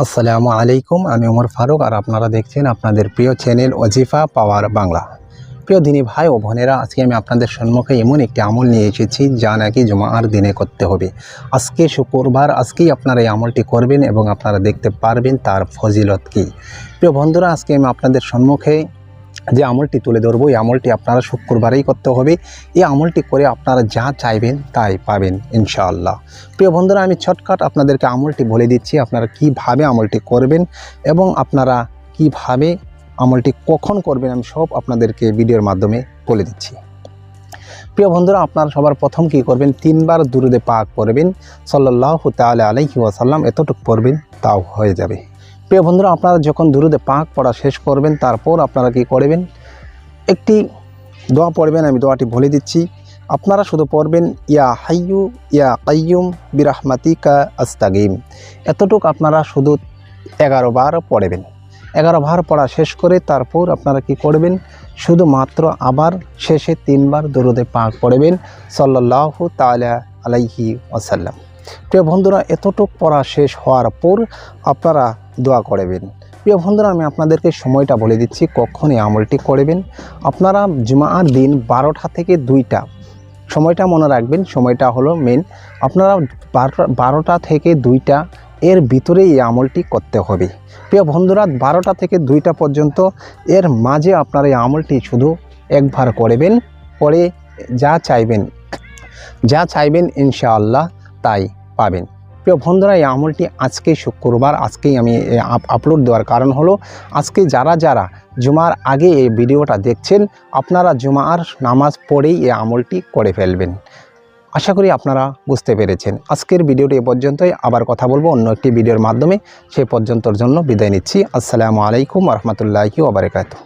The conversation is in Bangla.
আসসালামু আলাইকুম, আমি ওমর ফারুক আর আপনারা দেখছেন আপনাদের প্রিয় চ্যানেল অজিফা পাওয়ার বাংলা। প্রিয় দিনী ভাই ও বোনেরা, আজকে আমি আপনাদের সম্মুখে এমন একটি আমল নিয়ে এসেছি, যা নাকি জুমার দিনে করতে হবে। আজকে শুক্রবার, আজকেই আপনারা এই আমলটি করবেন এবং আপনারা দেখতে পারবেন তার ফজিলত কী। প্রিয় বন্ধুরা, আজকে আমি আপনাদের সম্মুখে যে আমলটি তুলে ধরবো, এই আমলটি আপনারা শুক্রবারেই করতে হবে। এই আমলটি করে আপনারা যা চাইবেন তাই পাবেন, ইনশাআল্লাহ। প্রিয় বন্ধুরা, আমি ছটকাট আপনাদেরকে আমলটি বলে দিচ্ছি, আপনারা কীভাবে আমলটি করবেন এবং আপনারা কীভাবে আমলটি কখন করবেন, আমি সব আপনাদেরকে ভিডিওর মাধ্যমে বলে দিচ্ছি। প্রিয় বন্ধুরা, আপনারা সবার প্রথম কি করবেন, তিনবার দুরুদে পাক পড়বেন সাল্লাহ তাআলা আলাইহি ওয়াসাল্লাম, এতটুকু পড়বেন, তাও হয়ে যাবে। প্রিয় বন্ধুরা, আপনারা যখন দুরুদে পাক পড়া শেষ করবেন, তারপর আপনারা কি করবেন? একটি দোয়া পড়বেন, আমি দোয়াটি বলে দিচ্ছি। আপনারা শুধু পড়বেন, ইয়া হাইয়ু, ইয়া কাইয়ুম বিরাহমাতিকা, আস্তাগিম। এতটুক আপনারা শুধু এগারো বার পড়বেন। এগারো বার পড়া শেষ করে তারপর আপনারা কি করবেন? শুধুমাত্র আবার শেষে তিনবার দরুদে পাক পড়বেন। সাল্লাহ তালা আলাইহি ওয়াসাল্লাম। প্রিয় বন্ধুরা, এতটুক পড়া শেষ হওয়ার পর আপনারা দোয়া করবেন। প্রিয় বন্ধুরা, আমি আপনাদেরকে সময়টা বলে দিচ্ছি কখন এই আমলটি করবেন। আপনারা জুমার দিন বারোটা থেকে দুইটা, সময়টা মনে রাখবেন, সময়টা হলো মেন আপনারা বারোটা বারোটা থেকে দুইটা, এর ভিতরে এই আমলটি করতে হবে। প্রিয় বন্ধুরা, বারোটা থেকে দুইটা পর্যন্ত, এর মাঝে আপনারা এই আমলটি শুধু একবার করবেন পরে যা চাইবেন যা চাইবেন ইনশাআল্লাহ। তাই পাবেন। প্রিয় বন্ধুরা, এই আমলটি আজকেই শুক্রবার, আজকেই আমি আপলোড দেওয়ার কারণ হলো, আজকে যারা যারা জুমার আগে এই ভিডিওটা দেখছেন, আপনারা জুমার নামাজ পড়েই এই আমলটি করে ফেলবেন। আশা করি আপনারা বুঝতে পেরেছেন। আজকের ভিডিওটি এ পর্যন্তই। আবার কথা বলব অন্য একটি ভিডিওর মাধ্যমে। সে পর্যন্তর জন্য বিদায় নিচ্ছি। আসসালামু আলাইকুম রহমতুল্লাহি ওবরাকাতু